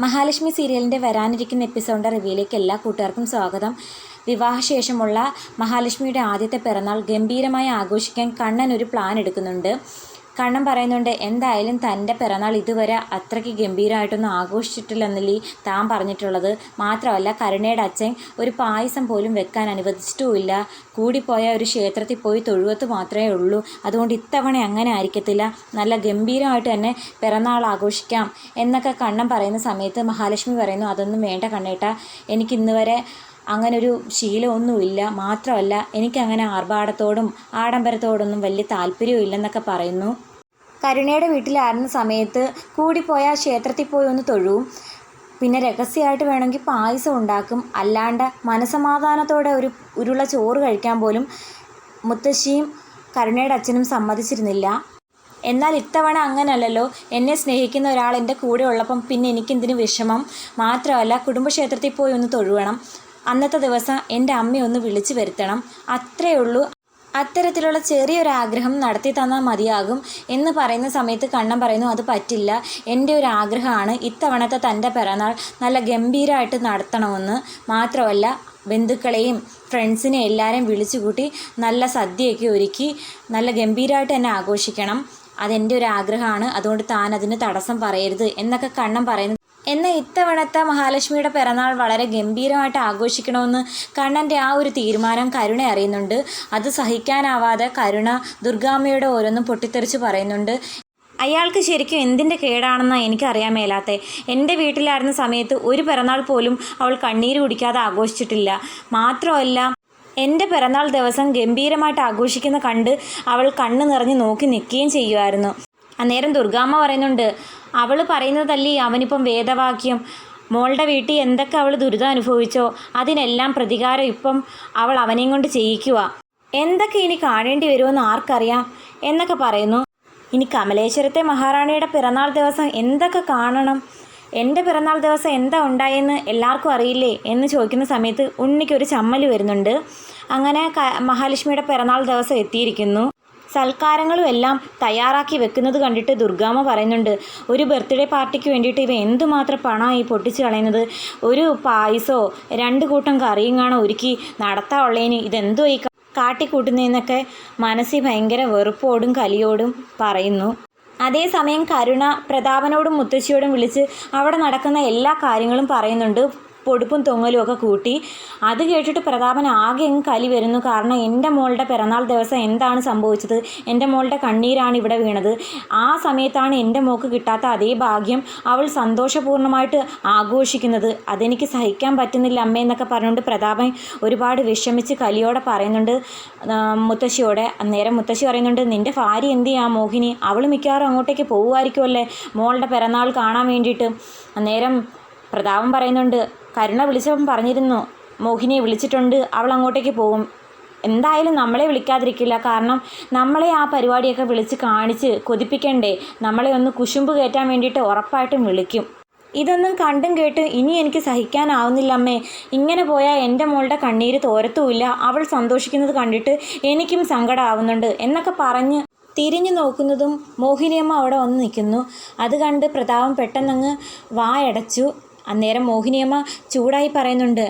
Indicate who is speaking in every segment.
Speaker 1: മഹാലക്ഷ്മി സീരിയലിന്റെ വരാനിരിക്കുന്ന എപ്പിസോഡിന്റെ റിവ്യൂയിലേക്ക് എല്ലാ കൂട്ടുകാർക്കും സ്വാഗതം. വിവാഹശേഷമുള്ള മഹാലക്ഷ്മിയുടെ ആദ്യത്തെ പിറന്നാൾ ഗംഭീരമായി ആഘോഷിക്കാൻ കണ്ണൻ ഒരു പ്ലാൻ എടുക്കുന്നുണ്ട്. കണ്ണൻ പറയുന്നുണ്ട് എന്തായാലും തന്റെ പിറന്നാൾ ഇതുവരെ അത്രയ്ക്ക് ഗംഭീരമായിട്ടൊന്നും ആഘോഷിച്ചിട്ടില്ലെന്നല്ലേ താൻ പറഞ്ഞിട്ടുള്ളത്. മാത്രമല്ല കരുണയുടെ അച്ഛൻ ഒരു പായസം പോലും വെക്കാൻ അനുവദിച്ചിട്ടുമില്ല. കൂടിപ്പോയ ഒരു ക്ഷേത്രത്തിൽ പോയി തൊഴുവത്ത് മാത്രമേ ഉള്ളൂ. അതുകൊണ്ട് ഇത്തവണ അങ്ങനെ ആയിരിക്കത്തില്ല. നല്ല ഗംഭീരമായിട്ട് തന്നെ പിറന്നാൾ ആഘോഷിക്കാം. എന്നൊക്കെ കണ്ണൻ പറയുന്ന സമയത്ത് മഹാലക്ഷ്മി പറയുന്നു അതൊന്നും വേണ്ട കണ്ണേട്ട. എനിക്ക് ഇന്ന് വരെ അങ്ങനൊരു ശീലമൊന്നുമില്ല. മാത്രമല്ല എനിക്കങ്ങനെ ആർഭാടത്തോടും ആഡംബരത്തോടൊന്നും വലിയ താല്പര്യവും ഇല്ലെന്നൊക്കെ പറയുന്നു. കരുണയുടെ വീട്ടിലായിരുന്ന സമയത്ത് കൂടിപ്പോയ ക്ഷേത്രത്തിൽ പോയി ഒന്ന് തൊഴുവും. പിന്നെ രഹസ്യമായിട്ട് വേണമെങ്കിൽ പായസം ഉണ്ടാക്കും. അല്ലാണ്ട് മനസമാധാനത്തോടെ ഒരു ഉരുള ചോറ് കഴിക്കാൻ പോലും മുത്തശ്ശിയും കരുണയുടെ അച്ഛനും സമ്മതിച്ചിരുന്നില്ല. എന്നാൽ ഇത്തവണ അങ്ങനല്ലല്ലോ. എന്നെ സ്നേഹിക്കുന്ന ഒരാൾ എന്റെ കൂടെ ഉള്ളപ്പം പിന്നെ എനിക്കെന്തിനു വിഷമം? മാത്രമല്ല കുടുംബക്ഷേത്രത്തിൽ പോയി ഒന്ന് തൊഴുവണം. അന്നത്തെ ദിവസം എന്റെ അമ്മയൊന്ന് വിളിച്ചു വരുത്തണം. അത്രയേ ഉള്ളൂ. അത്തരത്തിലുള്ള ചെറിയൊരു ആഗ്രഹം നടത്തി തന്നാൽ മതിയാകും എന്ന് പറയുന്ന സമയത്ത് കണ്ണൻ പറയുന്നു അത് പറ്റില്ല. എന്റെ ഒരു ആഗ്രഹമാണ്. ഇത്തവണത്തെ തന്റെ പിറന്നാൾ നല്ല ഗംഭീരമായിട്ട് നടത്തണമെന്ന് മാത്രമല്ല ബന്ധുക്കളെയും ഫ്രണ്ട്സിനെ എല്ലാവരെയും വിളിച്ചുകൂട്ടി നല്ല സദ്യയൊക്കെ ഒരുക്കി നല്ല ഗംഭീരമായിട്ട് തന്നെ ആഘോഷിക്കണം. അതെന്റെ ഒരു ആഗ്രഹമാണ്. അതുകൊണ്ട് താൻ അതിന് തടസ്സം പറയരുത് എന്നൊക്കെ കണ്ണൻ പറയുന്നു എന്നാൽ ഇത്തവണത്തെ മഹാലക്ഷ്മിയുടെ പിറന്നാൾ വളരെ ഗംഭീരമായിട്ട് ആഘോഷിക്കണമെന്ന് കണ്ണന്റെ ആ ഒരു തീരുമാനം കരുണ അറിയുന്നുണ്ട്. അത് സഹിക്കാനാവാതെ കരുണ ദുർഗാമ്മയുടെ ഓരോന്നും പൊട്ടിത്തെറിച്ച് പറയുന്നുണ്ട്. അയാൾക്ക് ശരിക്കും എന്തിന്റെ കേടാണെന്ന് എനിക്കറിയാൻ മേലാത്തെ. എന്റെ വീട്ടിലായിരുന്ന സമയത്ത് ഒരു പിറന്നാൾ പോലും അവൾ കണ്ണീര് കുടിക്കാതെ ആഘോഷിച്ചിട്ടില്ല. മാത്രമല്ല എന്റെ പിറന്നാൾ ദിവസം ഗംഭീരമായിട്ട് ആഘോഷിക്കുന്ന കണ്ട് അവൾ കണ്ണ് നിറഞ്ഞ് നോക്കി നിൽക്കുകയും ചെയ്യുമായിരുന്നു. അന്നേരം ദുർഗാമ്മ പറയുന്നുണ്ട് അവൾ പറയുന്നതല്ലേ അവനിപ്പം വേദവാക്യം? മോളുടെ വീട്ടിൽ എന്തൊക്കെ അവൾ ദുരിതം അനുഭവിച്ചോ അതിനെല്ലാം പ്രതികാരം ഇപ്പം അവൾ അവനെയും കൊണ്ട് ചെയ്യിക്കുക എന്തൊക്കെ ഇനി കാണേണ്ടി വരുമെന്ന് ആർക്കറിയാം? എന്നൊക്കെ പറയുന്നു. ഇനി കമലേശ്വരത്തെ മഹാറാണിയുടെ പിറന്നാൾ ദിവസം എന്തൊക്കെ കാണണം? എന്റെ പിറന്നാൾ ദിവസം എന്താ ഉണ്ടായെന്ന് എല്ലാവർക്കും അറിയില്ലേ? എന്ന് ചോദിക്കുന്ന സമയത്ത് ഉണ്ണിക്കൊരു ചമ്മൽ വരുന്നുണ്ട്. അങ്ങനെ മഹാലക്ഷ്മിയുടെ പിറന്നാൾ ദിവസം എത്തിയിരിക്കുന്നു. സൽക്കാരങ്ങളും എല്ലാം തയ്യാറാക്കി വെക്കുന്നത് കണ്ടിട്ട് ദുർഗാമ്മ പറയുന്നുണ്ട് ഒരു ബർത്ത്ഡേ പാർട്ടിക്ക് വേണ്ടിയിട്ട് ഇവ എന്തുമാത്രം പണമായി പൊട്ടിച്ച് കളയുന്നത്? ഒരു പായസോ രണ്ട് കൂട്ടം കറിയും കാണാൻ ഒരുക്കി നടത്താനുള്ളതിന് ഇതെന്തോ ഈ കാട്ടിക്കൂട്ടുന്നതെന്നൊക്കെ മനസ്സിൽ ഭയങ്കര വെറുപ്പോടും കലിയോടും പറയുന്നു. അതേസമയം കരുണ പ്രതാപനോടും മുത്തശ്ശിയോടും വിളിച്ച് അവിടെ നടക്കുന്ന എല്ലാ കാര്യങ്ങളും പറയുന്നുണ്ട്. പൊടുപ്പും തൊങ്ങലും ഒക്കെ കൂട്ടി. അത് കേട്ടിട്ട് പ്രതാപൻ ആകെ അങ്ങ് കലി വരുന്നു. കാരണം എന്റെ മോളുടെ പിറന്നാൾ ദിവസം എന്താണ് സംഭവിച്ചത്? എന്റെ മോളുടെ കണ്ണീരാണ് ഇവിടെ വീണത്. ആ സമയത്താണ് എന്റെ മോൾക്ക് കിട്ടാത്ത അതേ ഭാഗ്യം അവൾ സന്തോഷപൂർണമായിട്ട് ആഘോഷിക്കുന്നത്. അതെനിക്ക് സഹിക്കാൻ പറ്റുന്നില്ല അമ്മ എന്നൊക്കെ പറഞ്ഞുകൊണ്ട് പ്രതാപൻ ഒരുപാട് വിഷമിച്ച് കലിയോടെ പറയുന്നുണ്ട്. മുത്തശ്ശിയോടെ. അന്നേരം മുത്തശ്ശി പറയുന്നുണ്ട് നിന്റെ ഭാര്യ എന്ത് ചെയ്യാ മോഹിനി? അവൾ മിക്കവാറും അങ്ങോട്ടേക്ക് പോകുമായിരിക്കുമല്ലേ മോളുടെ പിറന്നാൾ കാണാൻ വേണ്ടിയിട്ട്? അന്നേരം പ്രതാപം പറയുന്നുണ്ട് കരുണ വിളിച്ചപ്പം പറഞ്ഞിരുന്നു മോഹിനിയെ വിളിച്ചിട്ടുണ്ട് അവൾ അങ്ങോട്ടേക്ക് പോകും. എന്തായാലും നമ്മളെ വിളിക്കാതിരിക്കില്ല. കാരണം നമ്മളെ ആ പരിപാടിയൊക്കെ വിളിച്ച് കാണിച്ച് കൊതിപ്പിക്കണ്ടേ. നമ്മളെ ഒന്ന് കുശുമ്പ് കയറ്റാൻ വേണ്ടിയിട്ട് ഉറപ്പായിട്ടും വിളിക്കും. ഇതൊന്നും കണ്ടും കേട്ടും ഇനി എനിക്ക് സഹിക്കാനാവുന്നില്ല അമ്മേ. ഇങ്ങനെ പോയാൽ എന്റെ മോളുടെ കണ്ണീര് തോരത്തുമില്ല. അവൾ സന്തോഷിക്കുന്നത് കണ്ടിട്ട് എനിക്കും സങ്കടമാവുന്നുണ്ട് എന്നൊക്കെ പറഞ്ഞ് തിരിഞ്ഞു നോക്കുന്നതും മോഹിനിയമ്മ അവിടെ വന്ന് നിൽക്കുന്നു. അത് കണ്ട് പ്രതാപം പെട്ടെന്നങ്ങ് വായടച്ചു. അന്നേരം മോഹിനിയമ്മ ചൂടായി പറയുന്നുണ്ട്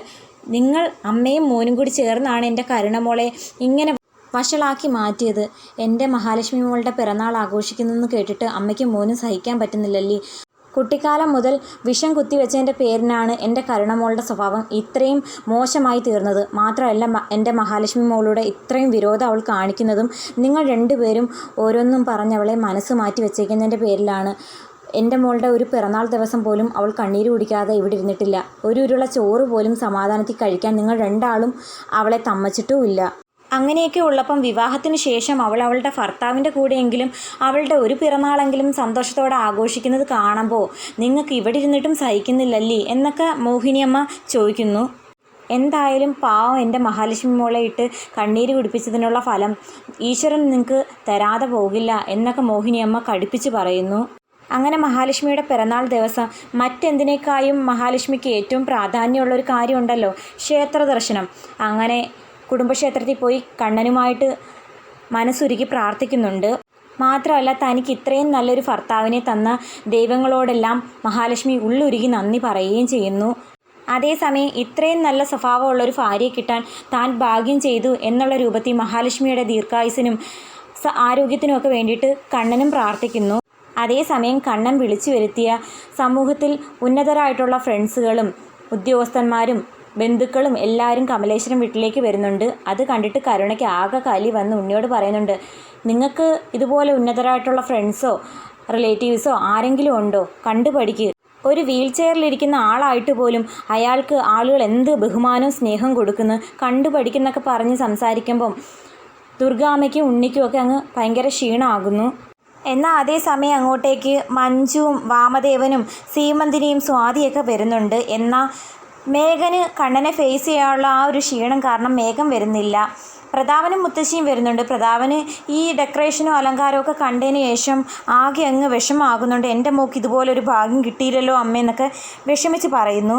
Speaker 1: നിങ്ങൾ അമ്മയും മോനും കൂടി ചേർന്നാണ് എന്റെ കരുണമോളെ ഇങ്ങനെ വഷളാക്കി മാറ്റിയത്. എന്റെ മഹാലക്ഷ്മി മോളുടെ പിറന്നാൾ ആഘോഷിക്കുന്നതെന്ന് കേട്ടിട്ട് അമ്മയ്ക്കും മോനും സഹിക്കാൻ പറ്റുന്നില്ലല്ലേ. കുട്ടിക്കാലം മുതൽ വിഷം കുത്തിവെച്ചതിന്റെ പേരിനാണ് എന്റെ കരുണമോളുടെ സ്വഭാവം ഇത്രയും മോശമായി തീർന്നത്. മാത്രമല്ല എന്റെ മഹാലക്ഷ്മി മോളുടെ ഇത്രയും വിരോധം അവൾ കാണിക്കുന്നതും നിങ്ങൾ രണ്ടുപേരും ഓരോന്നും പറഞ്ഞ് അവളെ മനസ്സ് മാറ്റി വെച്ചേക്കുന്നതിന്റെ പേരിലാണ്. എന്റെ മോളുടെ ഒരു പിറന്നാൾ ദിവസം പോലും അവൾ കണ്ണീര് കുടിക്കാതെ ഇവിടെ ഇരുന്നിട്ടില്ല. ഒരു ഉരുള ചോറ് പോലും സമാധാനത്തിൽ കഴിക്കാൻ നിങ്ങൾ രണ്ടാളും അവളെ തമ്മച്ചിട്ടുമില്ല. അങ്ങനെയൊക്കെ ഉള്ളപ്പം വിവാഹത്തിന് ശേഷം അവൾ അവളുടെ ഭർത്താവിന്റെ കൂടെയെങ്കിലും അവളുടെ ഒരു പിറന്നാളെങ്കിലും സന്തോഷത്തോടെ ആഘോഷിക്കുന്നത് കാണുമ്പോൾ നിങ്ങൾക്ക് ഇവിടെ ഇരുന്നിട്ടും സഹിക്കുന്നില്ലല്ലേ എന്നൊക്കെ മോഹിനിയമ്മ ചോദിക്കുന്നു. എന്തായാലും പാവം എന്റെ മഹാലക്ഷ്മി മോളെ ഇട്ട് കണ്ണീര് കുടിപ്പിച്ചതിനുള്ള ഫലം ഈശ്വരൻ നിങ്ങൾക്ക് തരാതെ പോകില്ല എന്നൊക്കെ മോഹിനിയമ്മ കടുപ്പിച്ച് പറയുന്നു. അങ്ങനെ മഹാലക്ഷ്മിയുടെ പിറന്നാൾ ദിവസം മറ്റെന്തിനേക്കായും മഹാലക്ഷ്മിക്ക് ഏറ്റവും പ്രാധാന്യമുള്ള ഒരു കാര്യമുണ്ടല്ലോ ക്ഷേത്ര ദർശനം. അങ്ങനെ കുടുംബക്ഷേത്രത്തിൽ പോയി കണ്ണനുമായിട്ട് മനസ്സുരുക്കി പ്രാർത്ഥിക്കുന്നുണ്ട്. മാത്രമല്ല തനിക്ക് ഇത്രയും നല്ലൊരു ഭർത്താവിനെ തന്ന ദൈവങ്ങളോടെല്ലാം മഹാലക്ഷ്മി ഉള്ളുരുകി നന്ദി പറയുകയും ചെയ്യുന്നു. അതേസമയം ഇത്രയും നല്ല സ്വഭാവമുള്ളൊരു ഭാര്യയെ കിട്ടാൻ താൻ ഭാഗ്യം ചെയ്തു എന്നുള്ള രൂപത്തിൽ മഹാലക്ഷ്മിയുടെ ദീർഘായുസിനും ആരോഗ്യത്തിനും ആരോഗ്യത്തിനുമൊക്കെ വേണ്ടിയിട്ട് കണ്ണനും പ്രാർത്ഥിക്കുന്നു. അതേസമയം കണ്ണൻ വിളിച്ചു വരുത്തിയ സമൂഹത്തിൽ ഉന്നതരായിട്ടുള്ള ഫ്രണ്ട്സുകളും ഉദ്യോഗസ്ഥന്മാരും ബന്ധുക്കളും എല്ലാവരും കമലേശ്വരം വീട്ടിലേക്ക് വരുന്നുണ്ട്. അത് കണ്ടിട്ട് കരുണയ്ക്ക് ആകെ കലി വന്ന് ഉണ്ണിയോട് പറയുന്നുണ്ട് നിങ്ങൾക്ക് ഇതുപോലെ ഉന്നതരായിട്ടുള്ള ഫ്രണ്ട്സോ റിലേറ്റീവ്സോ ആരെങ്കിലും ഉണ്ടോ? കണ്ടു പഠിക്ക് ഒരു വീൽ ചെയറിലിരിക്കുന്ന ആളായിട്ട് പോലും അയാൾക്ക് ആളുകൾ എന്ത് ബഹുമാനവും സ്നേഹം കൊടുക്കുന്നു. കണ്ടു പഠിക്കുന്നൊക്കെ പറഞ്ഞ് സംസാരിക്കുമ്പം ദുർഗാമ്മയ്ക്കും ഉണ്ണിക്കും ഒക്കെ അങ്ങ് ഭയങ്കര ക്ഷീണമാകുന്നു. എന്നാൽ അതേസമയം അങ്ങോട്ടേക്ക് മഞ്ജുവും വാമദേവനും സീമന്തിനിയും സ്വാതിയൊക്കെ വരുന്നുണ്ട്. എന്നാൽ മേഘന് കണ്ണനെ ഫേസ് ചെയ്യാനുള്ള ആ ഒരു ക്ഷീണം കാരണം മേഘം വരുന്നില്ല. പ്രതാപനും മുത്തശ്ശിയും വരുന്നുണ്ട്. പ്രതാപന് ഈ ഡെക്കറേഷനും അലങ്കാരവും ഒക്കെ കണ്ടതിന് ശേഷം ആകെ അങ്ങ് വിഷമാകുന്നുണ്ട് എന്റെ മോക്ക് ഇതുപോലൊരു ഭാഗ്യം കിട്ടിയില്ലല്ലോ അമ്മയെന്നൊക്കെ വിഷമിച്ച് പറയുന്നു.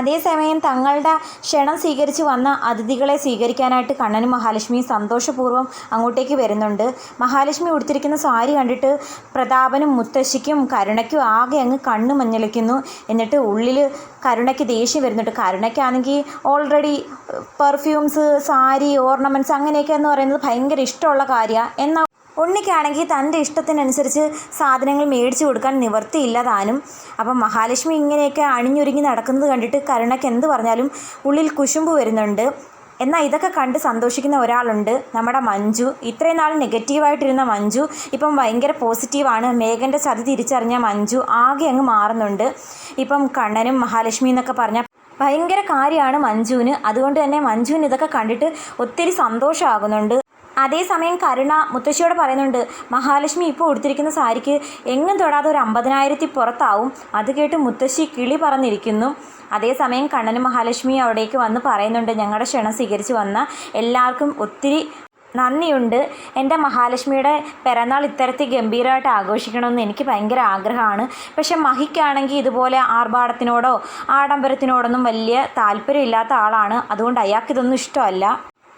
Speaker 1: അതേസമയം തങ്ങളുടെ ക്ഷണം സ്വീകരിച്ച് വന്ന അതിഥികളെ സ്വീകരിക്കാനായിട്ട് കണ്ണനും മഹാലക്ഷ്മിയും സന്തോഷപൂർവം അങ്ങോട്ടേക്ക് വരുന്നുണ്ട്. മഹാലക്ഷ്മി ഉടുത്തിരിക്കുന്ന സാരി കണ്ടിട്ട് പ്രതാപനും മുത്തശ്ശിക്കും കരുണയ്ക്കും ആകെ അങ്ങ് കണ്ണു മഞ്ഞളിക്കുന്നു. എന്നിട്ട് ഉള്ളിൽ കരുണയ്ക്ക് ദേഷ്യം വരുന്നുണ്ട്. കരുണയ്ക്കാണെങ്കിൽ ഓൾറെഡി പെർഫ്യൂംസ് സാരി ഓർണമെന്റ്സ് അങ്ങനെയൊക്കെ എന്ന് പറയുന്നത് ഭയങ്കര ഇഷ്ടമുള്ള കാര്യമാണ് എന്നാൽ ഉണ്ണിക്കാണെങ്കിൽ തന്റെ ഇഷ്ടത്തിനനുസരിച്ച് സാധനങ്ങൾ മേടിച്ചു കൊടുക്കാൻ നിവർത്തിയില്ല താനും. അപ്പം മഹാലക്ഷ്മി ഇങ്ങനെയൊക്കെ അണിഞ്ഞൊരുങ്ങി നടക്കുന്നത് കണ്ടിട്ട് കരുണയ്ക്ക് എന്ത് പറഞ്ഞാലും ഉള്ളിൽ കുശുമ്പ് വരുന്നുണ്ട്. എന്നാൽ ഇതൊക്കെ കണ്ട് സന്തോഷിക്കുന്ന ഒരാളുണ്ട് നമ്മുടെ മഞ്ജു. ഇത്രയും നാൾ നെഗറ്റീവായിട്ടിരുന്ന മഞ്ജു ഇപ്പം ഭയങ്കര പോസിറ്റീവാണ്. മേഘന്റെ ചതി തിരിച്ചറിഞ്ഞ മഞ്ജു ആകെ അങ്ങ് മാറുന്നുണ്ട്. ഇപ്പം കണ്ണനും മഹാലക്ഷ്മി എന്നൊക്കെ പറഞ്ഞ ഭയങ്കര കാര്യമാണ് മഞ്ജുവിന്. അതുകൊണ്ട് തന്നെ മഞ്ജുവിന് ഇതൊക്കെ കണ്ടിട്ട് ഒത്തിരി സന്തോഷമാകുന്നുണ്ട്. അതേസമയം കരുണ മുത്തശ്ശിയോട് പറയുന്നുണ്ട് മഹാലക്ഷ്മി ഇപ്പോൾ ഉടുത്തിരിക്കുന്ന സാരിക്ക് എങ്ങും തൊടാതെ ഒരു അമ്പതിനായിരത്തി പുറത്താവും. അത് കേട്ട് മുത്തശ്ശി കിളി പറഞ്ഞിരിക്കുന്നു. അതേസമയം കണ്ണനും മഹാലക്ഷ്മി അവിടേക്ക് വന്ന് പറയുന്നുണ്ട് ഞങ്ങളുടെ ക്ഷണം സ്വീകരിച്ച് വന്ന എല്ലാവർക്കും ഒത്തിരി നന്ദിയുണ്ട്. എന്റെ മഹാലക്ഷ്മിയുടെ പിറന്നാൾ ഇത്തരത്തിൽ ഗംഭീരമായിട്ട് ആഘോഷിക്കണമെന്ന് എനിക്ക് ഭയങ്കര ആഗ്രഹമാണ്. പക്ഷേ മഹിക്കാണെങ്കിൽ ഇതുപോലെ ആർഭാടത്തിനോടോ ആഡംബരത്തിനോടൊന്നും വലിയ താല്പര്യമില്ലാത്ത ആളാണ്. അതുകൊണ്ട് അയാൾക്കിതൊന്നും ഇഷ്ടമല്ല.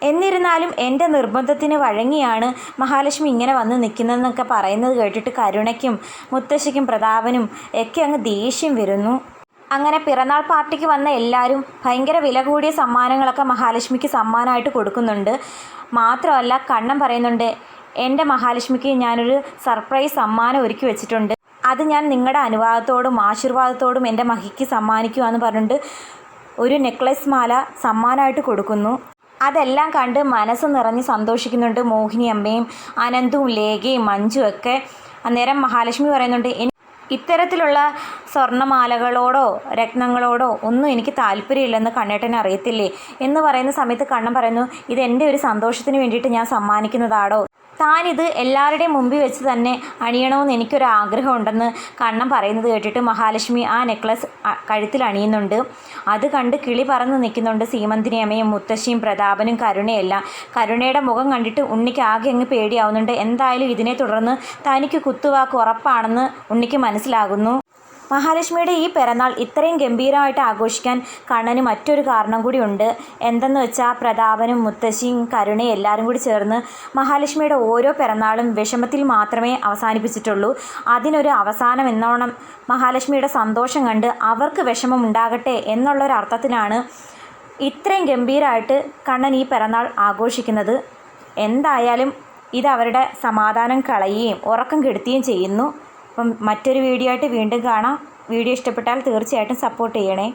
Speaker 1: എന്നിരുന്നാലും എന്റെ നിർബന്ധത്തിന് വഴങ്ങിയാണ് മഹാലക്ഷ്മി ഇങ്ങനെ വന്ന് നിൽക്കുന്നതെന്നൊക്കെ പറയുന്നത് കേട്ടിട്ട് കരുണയ്ക്കും മുത്തശ്ശിക്കും പ്രതാപനും ഒക്കെ അങ്ങ് ദേഷ്യം വരുന്നു. അങ്ങനെ പിറന്നാൾ പാർട്ടിക്ക് വന്ന എല്ലാവരും ഭയങ്കര വില കൂടിയ സമ്മാനങ്ങളൊക്കെ മഹാലക്ഷ്മിക്ക് സമ്മാനമായിട്ട് കൊടുക്കുന്നുണ്ട്. മാത്രമല്ല കണ്ണം പറയുന്നുണ്ട് എന്റെ മഹാലക്ഷ്മിക്ക് ഞാനൊരു സർപ്രൈസ് സമ്മാനം ഒരുക്കി വെച്ചിട്ടുണ്ട്. അത് ഞാൻ നിങ്ങളുടെ അനുവാദത്തോടും ആശീർവാദത്തോടും എന്റെ മഹിക്ക് സമ്മാനിക്കുവാന്ന് പറഞ്ഞിട്ട് ഒരു നെക്ലസ് മാല സമ്മാനമായിട്ട് കൊടുക്കുന്നു. അതെല്ലാം കണ്ട് മനസ്സ് നിറഞ്ഞ് സന്തോഷിക്കുന്നുണ്ട് മോഹിനി അമ്മയും അനന്തും ലേഖയും മഞ്ജും ഒക്കെ. അന്നേരം മഹാലക്ഷ്മി പറയുന്നുണ്ട് ഇത്തരത്തിലുള്ള സ്വർണമാലകളോടോ രത്നങ്ങളോടോ ഒന്നും എനിക്ക് താല്പര്യമില്ലെന്ന് കണ്ണേട്ടനെ അറിയത്തില്ലേ? എന്ന് പറയുന്ന സമയത്ത് കണ്ണൻ പറയുന്നു ഇതെന്റെ ഒരു സന്തോഷത്തിന് വേണ്ടിയിട്ട് ഞാൻ സമ്മാനിക്കുന്നതാടോ? താനിത് എല്ലാവരുടെയും മുമ്പിൽ വെച്ച് തന്നെ അണിയണമെന്ന് എനിക്കൊരു ആഗ്രഹമുണ്ടെന്ന് കണ്ണൻ പറയുന്നത് കേട്ടിട്ട് മഹാലക്ഷ്മി ആ നെക്ലസ് കഴുത്തിൽ അണിയുന്നുണ്ട്. അത് കണ്ട് കിളി പറന്ന് നിൽക്കുന്നുണ്ട് സീമന്തിനി അമ്മയും മുത്തശ്ശിയും പ്രതാപനും കരുണയെല്ലാം. കരുണയുടെ മുഖം കണ്ടിട്ട് ഉണ്ണിക്ക് ആകെ അങ്ങ് പേടിയാവുന്നുണ്ട്. എന്തായാലും ഇതിനെ തുടർന്ന് തനിക്ക് കുത്തുവാക്ക് ഉറപ്പാണെന്ന് ഉണ്ണിക്ക് മനസ്സിലാകുന്നു. മഹാലക്ഷ്മിയുടെ ഈ പിറന്നാൾ ഇത്രയും ഗംഭീരമായിട്ട് ആഘോഷിക്കാൻ കണ്ണന് മറ്റൊരു കാരണം കൂടി ഉണ്ട്. എന്തെന്ന് വെച്ചാൽ പ്രതാപനും മുത്തശ്ശിയും കരുണയും എല്ലാവരും കൂടി ചേർന്ന് മഹാലക്ഷ്മിയുടെ ഓരോ പിറന്നാളും വിഷമത്തിൽ മാത്രമേ അവസാനിപ്പിച്ചിട്ടുള്ളൂ. അതിനൊരു അവസാനം എന്നോണം മഹാലക്ഷ്മിയുടെ സന്തോഷം കണ്ട് അവർക്ക് വിഷമം ഉണ്ടാകട്ടെ എന്നുള്ളൊരർത്ഥത്തിലാണ് ഇത്രയും ഗംഭീരമായിട്ട് കണ്ണൻ ഈ പിറന്നാൾ ആഘോഷിക്കുന്നത്. എന്തായാലും ഇത് അവരുടെ സമാധാനം കളയുകയും ഉറക്കം കെടുത്തുകയും ചെയ്യുന്നു. അപ്പം മറ്റൊരു വീഡിയോ ആയിട്ട് വീണ്ടും കാണാം. വീഡിയോ ഇഷ്ടപ്പെട്ടാൽ തീർച്ചയായിട്ടും സപ്പോർട്ട് ചെയ്യണേ.